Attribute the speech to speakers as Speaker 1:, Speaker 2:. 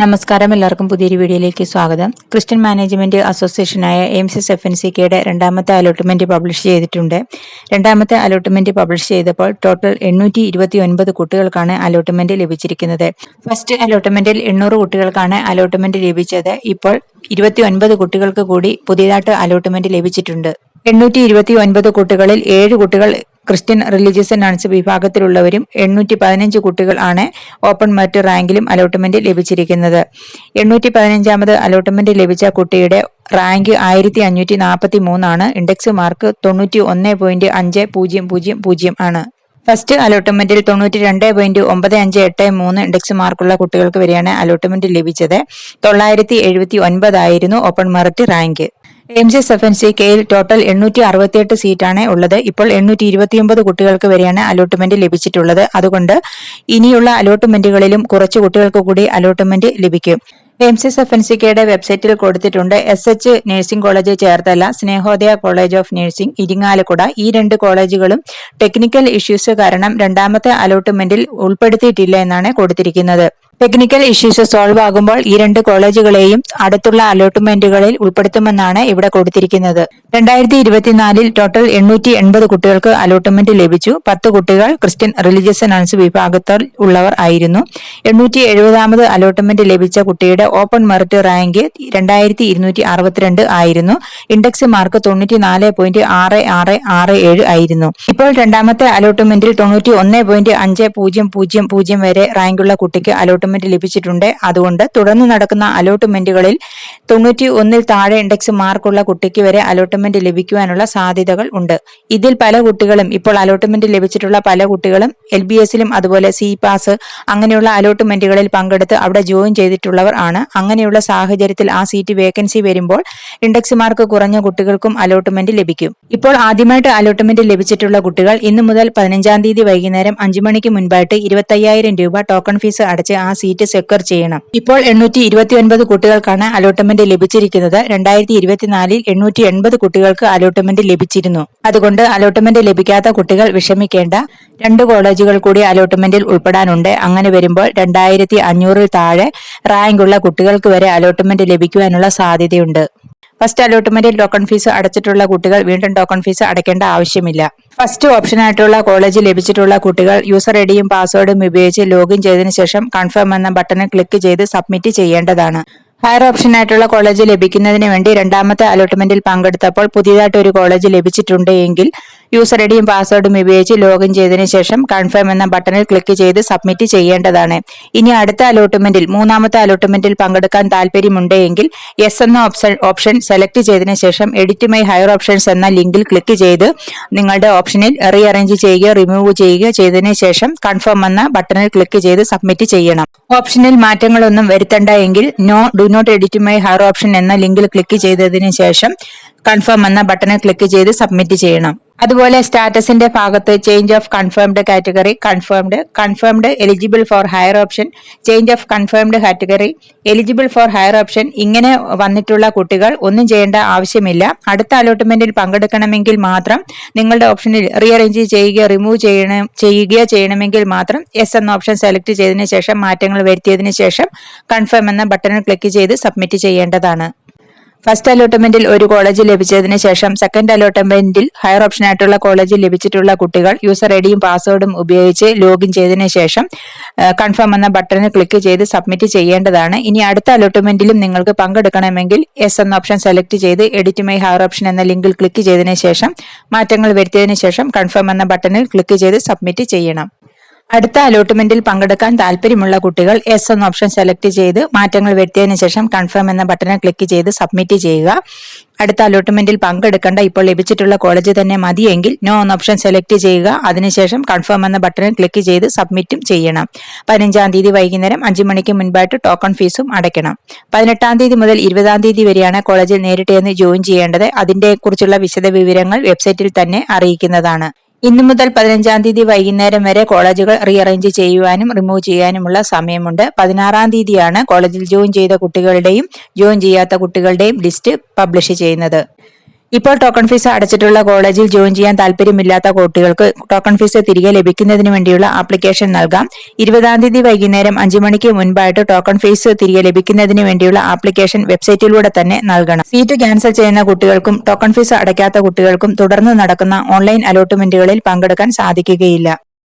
Speaker 1: നമസ്കാരം. എല്ലാവർക്കും പുതിയൊരു വീഡിയോയിലേക്ക് സ്വാഗതം. Christian management അസോസിയേഷനായ M C F N C കെയുടെ രണ്ടാമത്തെ അലോട്ട്മെന്റ് പബ്ലിഷ് ചെയ്തിട്ടുണ്ട്. രണ്ടാമത്തെ അലോട്ട്മെന്റ് പബ്ലിഷ് ചെയ്തപ്പോൾ ടോട്ടൽ എണ്ണൂറ്റി ഇരുപത്തി ഒൻപത് കുട്ടികൾക്കാണ് അലോട്ട്മെന്റ് ലഭിച്ചിരിക്കുന്നത്. ഫസ്റ്റ് അലോട്ട്മെന്റിൽ എണ്ണൂറ് കുട്ടികൾക്കാണ് അലോട്ട്മെന്റ് ലഭിച്ചത്. ഇപ്പോൾ ഇരുപത്തി ഒൻപത് കുട്ടികൾക്ക് കൂടി പുതിയതായിട്ട് അലോട്ട്മെന്റ് ലഭിച്ചിട്ടുണ്ട്. എണ്ണൂറ്റി ഇരുപത്തി ഒൻപത് കുട്ടികളിൽ ഏഴ് കുട്ടികൾ ക്രിസ്ത്യൻ റിലീജിയസ് നൺസ് വിഭാഗത്തിലുള്ളവരും എണ്ണൂറ്റി പതിനഞ്ച് കുട്ടികൾ ആണ് ഓപ്പൺ മെറിറ്റ് റാങ്കിലും അലോട്ട്മെന്റ് ലഭിച്ചിരിക്കുന്നത്. എണ്ണൂറ്റി പതിനഞ്ചാമത് അലോട്ട്മെന്റ് ലഭിച്ച കുട്ടിയുടെ റാങ്ക് ആയിരത്തി അഞ്ഞൂറ്റി നാൽപ്പത്തി മൂന്നാണ് ഇൻഡെക്സ് മാർക്ക് തൊണ്ണൂറ്റി ഒന്ന് പോയിന്റ് അഞ്ച് പൂജ്യം പൂജ്യം പൂജ്യം ആണ്. ഫസ്റ്റ് അലോട്ട്മെന്റിൽ തൊണ്ണൂറ്റി രണ്ട് പോയിന്റ് ഒമ്പത് അഞ്ച് എട്ട് മൂന്ന് ഇൻഡെക്സ് മാർക്കുള്ള കുട്ടികൾക്ക് വരെയാണ് അലോട്ട്മെന്റ് ലഭിച്ചത്. തൊള്ളായിരത്തി എഴുപത്തി ഒൻപതായിരുന്നു open merit rank M G S F N C കെയിൽ ടോട്ടൽ എണ്ണൂറ്റി അറുപത്തിയെട്ട് സീറ്റാണ് ഉള്ളത്. ഇപ്പോൾ എണ്ണൂറ്റി ഇരുപത്തിയൊമ്പത് കുട്ടികൾക്ക് വരെയാണ് അലോട്ട്മെന്റ് ലഭിച്ചിട്ടുള്ളത്. അതുകൊണ്ട് ഇനിയുള്ള അലോട്ട്മെന്റുകളിലും കുറച്ച് കുട്ടികൾക്ക് കൂടി അലോട്ട്മെന്റ് ലഭിക്കും. M C S F N C കെയുടെ വെബ്സൈറ്റിൽ കൊടുത്തിട്ടുണ്ട്. S H nursing college Cherthala Snehodaya college of nursing Irinjalakuda. ഈ രണ്ട് കോളേജുകളും ടെക്നിക്കൽ ഇഷ്യൂസ് കാരണം രണ്ടാമത്തെ അലോട്ട്മെന്റിൽ ഉൾപ്പെടുത്തിയിട്ടില്ല എന്നാണ് കൊടുത്തിരിക്കുന്നത്. ടെക്നിക്കൽ ഇഷ്യൂസ് സോൾവ് ആകുമ്പോൾ ഈ രണ്ട് കോളേജുകളെയും അടുത്തുള്ള അലോട്ട്മെന്റുകളിൽ ഉൾപ്പെടുത്തുമെന്നാണ് ഇവിടെ കൊടുത്തിരിക്കുന്നത്. രണ്ടായിരത്തി ഇരുപത്തിനാലിൽ ടോട്ടൽ എണ്ണൂറ്റി എൺപത് കുട്ടികൾക്ക് അലോട്ട്മെന്റ് ലഭിച്ചു. പത്ത് കുട്ടികൾ ക്രിസ്ത്യൻ റിലീജിയസ് നൺസ് വിഭാഗത്തിൽ ഉള്ളവർ ആയിരുന്നു. എണ്ണൂറ്റി എഴുപതാമത് അലോട്ട്മെന്റ് ലഭിച്ച കുട്ടിയുടെ ഓപ്പൺ മെറിറ്റ് റാങ്ക് രണ്ടായിരത്തി ഇരുന്നൂറ്റി അറുപത്തിരണ്ട് ആയിരുന്നു. ഇൻഡെക്സ് മാർക്ക് തൊണ്ണൂറ്റി നാല് പോയിന്റ് ആറ് ആറ് ആറ് ഏഴ് ആയിരുന്നു. ഇപ്പോൾ രണ്ടാമത്തെ അലോട്ട്മെന്റിൽ തൊണ്ണൂറ്റി ഒന്ന് പോയിന്റ് അഞ്ച് പൂജ്യം പൂജ്യം പൂജ്യം വരെ റാങ്കുള്ള കുട്ടിക്ക് അലോട്ട്മെന്റ് ലഭിച്ചിട്ടുണ്ട്. അതുകൊണ്ട് തുടർന്ന് നടക്കുന്ന അലോട്ട്മെന്റുകളിൽ തൊണ്ണൂറ്റി ഒന്നിൽ താഴെ ഇൻഡെക്സ് മാർക്കുള്ള കുട്ടിക്ക് വരെ അലോട്ട്മെന്റ് ലഭിക്കുവാനുള്ള സാധ്യതകൾ ഉണ്ട്. ഇതിൽ പല കുട്ടികളും ഇപ്പോൾ അലോട്ട്മെന്റ് ലഭിച്ചിട്ടുള്ള പല കുട്ടികളും എൽ ബി എസിലും അതുപോലെ സി പാസ് അങ്ങനെയുള്ള അലോട്ട്മെന്റുകളിൽ പങ്കെടുത്ത് അവിടെ ജോയിൻ ചെയ്തിട്ടുള്ളവർ ആണ്. അങ്ങനെയുള്ള സാഹചര്യത്തിൽ ആ സീറ്റ് വേക്കൻസി വരുമ്പോൾ ഇൻഡെക്സ് മാർക്ക് കുറഞ്ഞ കുട്ടികൾക്കും അലോട്ട്മെന്റ് ലഭിക്കും. ഇപ്പോൾ ആദ്യമായിട്ട് അലോട്ട്മെന്റ് ലഭിച്ചിട്ടുള്ള കുട്ടികൾ ഇന്നു മുതൽ പതിനഞ്ചാം തീയതി വൈകുന്നേരം അഞ്ചു മണിക്ക് മുൻപായിട്ട് ഇരുപത്തയ്യായിരം രൂപ ടോക്കൺ ഫീസ് അടച്ച് ആ സീറ്റ് സെക്യൂർ ചെയ്യണം. ഇപ്പോൾ എണ്ണൂറ്റി ഇരുപത്തി ഒൻപത് കുട്ടികൾക്കാണ് അലോട്ട്മെന്റ് ലഭിച്ചിരിക്കുന്നത്. രണ്ടായിരത്തി ഇരുപത്തിനാലിൽ എണ്ണൂറ്റി എൺപത് കുട്ടികൾക്ക് അലോട്ട്മെന്റ് ലഭിച്ചിരുന്നു. അതുകൊണ്ട് അലോട്ട്മെന്റ് ലഭിക്കാത്ത കുട്ടികൾ വിഷമിക്കേണ്ട. രണ്ട് കോളേജുകൾ കൂടി അലോട്ട്മെന്റിൽ ഉൾപ്പെടാനുണ്ട്. അങ്ങനെ വരുമ്പോൾ രണ്ടായിരത്തി അഞ്ഞൂറിൽ താഴെ റാങ്ക് ഉള്ള കുട്ടികൾക്ക് വരെ അലോട്ട്മെന്റ് ലഭിക്കുവാനുള്ള സാധ്യതയുണ്ട്. ഫസ്റ്റ് അലോട്ട്മെന്റിൽ ടോക്കൺ ഫീസ് അടച്ചിട്ടുള്ള കുട്ടികൾ വീണ്ടും ടോക്കൺ ഫീസ് അടയ്ക്കേണ്ട ആവശ്യമില്ല. ഫസ്റ്റ് ഓപ്ഷനായിട്ടുള്ള കോളേജ് ലഭിച്ചിട്ടുള്ള കുട്ടികൾ യൂസർ ഐഡിയും പാസ്വേഡും ഉപയോഗിച്ച് ലോഗിൻ ചെയ്തതിനു ശേഷം കൺഫേം എന്ന ബട്ടണിൽ ക്ലിക്ക് ചെയ്ത് സബ്മിറ്റ് ചെയ്യേണ്ടതാണ്. ഹയർ ഓപ്ഷൻ ആയിട്ടുള്ള കോളേജ് ലഭിക്കുന്നതിന് വേണ്ടി രണ്ടാമത്തെ അലോട്ട്മെന്റിൽ പങ്കെടുത്തപ്പോൾ പുതിയതായിട്ട് ഒരു കോളേജ് ലഭിച്ചിട്ടുണ്ട് എങ്കിൽ യൂസർ ഐഡിയും പാസ്വേഡും ഉപയോഗിച്ച് ലോഗിൻ ചെയ്തതിനു ശേഷം കൺഫേം എന്ന ബട്ടണിൽ ക്ലിക്ക് ചെയ്ത് സബ്മിറ്റ് ചെയ്യേണ്ടതാണ്. ഇനി അടുത്ത അലോട്ട്മെന്റിൽ മൂന്നാമത്തെ അലോട്ട്മെന്റിൽ പങ്കെടുക്കാൻ താല്പര്യമുണ്ടെങ്കിൽ യെസ് എന്ന ഓപ്ഷൻ ഓപ്ഷൻ സെലക്ട് ചെയ്തതിനു ശേഷം എഡിറ്റ് മൈ ഹയർ ഓപ്ഷൻസ് എന്ന ലിങ്കിൽ ക്ലിക്ക് ചെയ്ത് നിങ്ങളുടെ ഓപ്ഷനിൽ റീ അറേഞ്ച് ചെയ്യുകയോ റിമൂവ് ചെയ്യുകയോ ചെയ്തതിനു ശേഷം കൺഫേം എന്ന ബട്ടണിൽ ക്ലിക്ക് ചെയ്ത് സബ്മിറ്റ് ചെയ്യണം. ഓപ്ഷനിൽ മാറ്റങ്ങളൊന്നും വരുത്തണ്ട എങ്കിൽ no do not edit my higher option എന്ന ലിങ്കിൽ ക്ലിക്ക് ചെയ്തതിനു ശേഷം കൺഫേം എന്ന ബട്ടണിൽ ക്ലിക്ക് ചെയ്ത് സബ്മിറ്റ് ചെയ്യണം. അതുപോലെ സ്റ്റാറ്റസിന്റെ ഭാഗത്ത് change of confirmed category confirmed confirmed eligible for higher option change of confirmed category eligible for higher option ഇങ്ങനെ വന്നിട്ടുള്ള കുട്ടികൾ ഒന്നും ചെയ്യേണ്ട ആവശ്യമില്ല. അടുത്ത അലോട്ട്മെന്റിൽ പങ്കെടുക്കണമെങ്കിൽ മാത്രം നിങ്ങളുടെ ഓപ്ഷനിൽ റീഅറേഞ്ച് ചെയ്യുകയോ റിമൂവ് ചെയ്യണം ചെയ്യുകയോ ചെയ്യണമെങ്കിൽ മാത്രം എസ് എന്ന ഓപ്ഷൻ സെലക്ട് ചെയ്തതിനു ശേഷം മാറ്റങ്ങൾ വരുത്തിയതിനു ശേഷം കൺഫേം എന്ന ബട്ടണിൽ ക്ലിക്ക് ചെയ്ത് സബ്മിറ്റ് ചെയ്യേണ്ടതാണ്. ഫസ്റ്റ് അലോട്ട്മെന്റിൽ ഒരു കോളേജ് ലഭിച്ചതിന് ശേഷം സെക്കൻഡ് അലോട്ട്മെന്റിൽ ഹയർ ഓപ്ഷൻ ആയിട്ടുള്ള കോളേജ് ലഭിച്ചിട്ടുള്ള കുട്ടികൾ യൂസർ ഐഡിയും പാസ്വേഡും ഉപയോഗിച്ച് ലോഗിൻ ചെയ്തതിനു ശേഷം കൺഫേം എന്ന ബട്ടണിൽ ക്ലിക്ക് ചെയ്ത് സബ്മിറ്റ് ചെയ്യേണ്ടതാണ്. ഇനി അടുത്ത അലോട്ട്മെന്റിലും നിങ്ങൾക്ക് പങ്കെടുക്കണമെങ്കിൽ എസ് എന്ന ഓപ്ഷൻ സെലക്ട് ചെയ്ത് എഡിറ്റ് മൈ ഹയർ ഓപ്ഷൻ എന്ന ലിങ്കിൽ ക്ലിക്ക് ചെയ്തതിനു ശേഷം മാറ്റങ്ങൾ വരുത്തിയതിനു ശേഷം കൺഫേം എന്ന ബട്ടണിൽ ക്ലിക്ക് ചെയ്ത് സബ്മിറ്റ് ചെയ്യണം. അടുത്ത അലോട്ട്മെന്റിൽ പങ്കെടുക്കാൻ താല്പര്യമുള്ള കുട്ടികൾ എസ് എന്ന ഓപ്ഷൻ സെലക്ട് ചെയ്ത് മാറ്റങ്ങൾ വരുത്തിയതിനു ശേഷം കൺഫേം എന്ന ബട്ടണിൽ ക്ലിക്ക് ചെയ്ത് സബ്മിറ്റ് ചെയ്യുക. അടുത്ത അലോട്ട്മെന്റിൽ പങ്കെടുക്കേണ്ട ഇപ്പോൾ ലഭിച്ചിട്ടുള്ള കോളേജ് തന്നെ മതിയെങ്കിൽ നോ എന്ന ഓപ്ഷൻ സെലക്ട് ചെയ്യുക. അതിനുശേഷം കൺഫേം എന്ന ബട്ടണിൽ ക്ലിക്ക് ചെയ്ത് സബ്മിറ്റും ചെയ്യണം. പതിനഞ്ചാം തീയതി വൈകുന്നേരം അഞ്ചു മണിക്ക് മുൻപായിട്ട് ടോക്കൺ ഫീസും അടയ്ക്കണം. പതിനെട്ടാം തീയതി മുതൽ ഇരുപതാം തീയതി വരെയാണ് കോളേജിൽ നേരിട്ട് ചെന്ന് ജോയിൻ ചെയ്യേണ്ടത്. അതിന്റെ കുറിച്ചുള്ള വിശദ വിവരങ്ങൾ വെബ്സൈറ്റിൽ തന്നെ അറിയിക്കുന്നതാണ്. ഇന്നു മുതൽ പതിനഞ്ചാം തീയതി വൈകുന്നേരം വരെ കോളേജുകൾ റീഅറേഞ്ച് ചെയ്യുവാനും റിമൂവ് ചെയ്യാനുമുള്ള സമയമുണ്ട്. പതിനാറാം തീയതിയാണ് കോളേജിൽ ജോയിൻ ചെയ്ത കുട്ടികളുടെയും ജോയിൻ ചെയ്യാത്ത കുട്ടികളുടെയും ലിസ്റ്റ് പബ്ലിഷ് ചെയ്യുന്നത്. ഇപ്പോൾ ടോക്കൺ ഫീസ് അടച്ചിട്ടുള്ള കോളേജിൽ ജോയിൻ ചെയ്യാൻ താല്പര്യമില്ലാത്ത കുട്ടികൾക്ക് ടോക്കൺ ഫീസ് തിരികെ ലഭിക്കുന്നതിന് വേണ്ടിയുള്ള ആപ്ലിക്കേഷൻ നൽകാം. ഇരുപതാം തീയതി വൈകുന്നേരം അഞ്ചു മണിക്ക് മുൻപായിട്ട് ടോക്കൺ ഫീസ് തിരികെ ലഭിക്കുന്നതിന് വേണ്ടിയുള്ള ആപ്ലിക്കേഷൻ വെബ്സൈറ്റിലൂടെ തന്നെ നൽകണം. സീറ്റ് ക്യാൻസൽ ചെയ്യുന്ന കുട്ടികൾക്കും ടോക്കൺ ഫീസ് അടയ്ക്കാത്ത കുട്ടികൾക്കും തുടർന്ന് നടക്കുന്ന ഓൺലൈൻ അലോട്ട്മെന്റുകളിൽ പങ്കെടുക്കാൻ സാധിക്കുകയില്ല.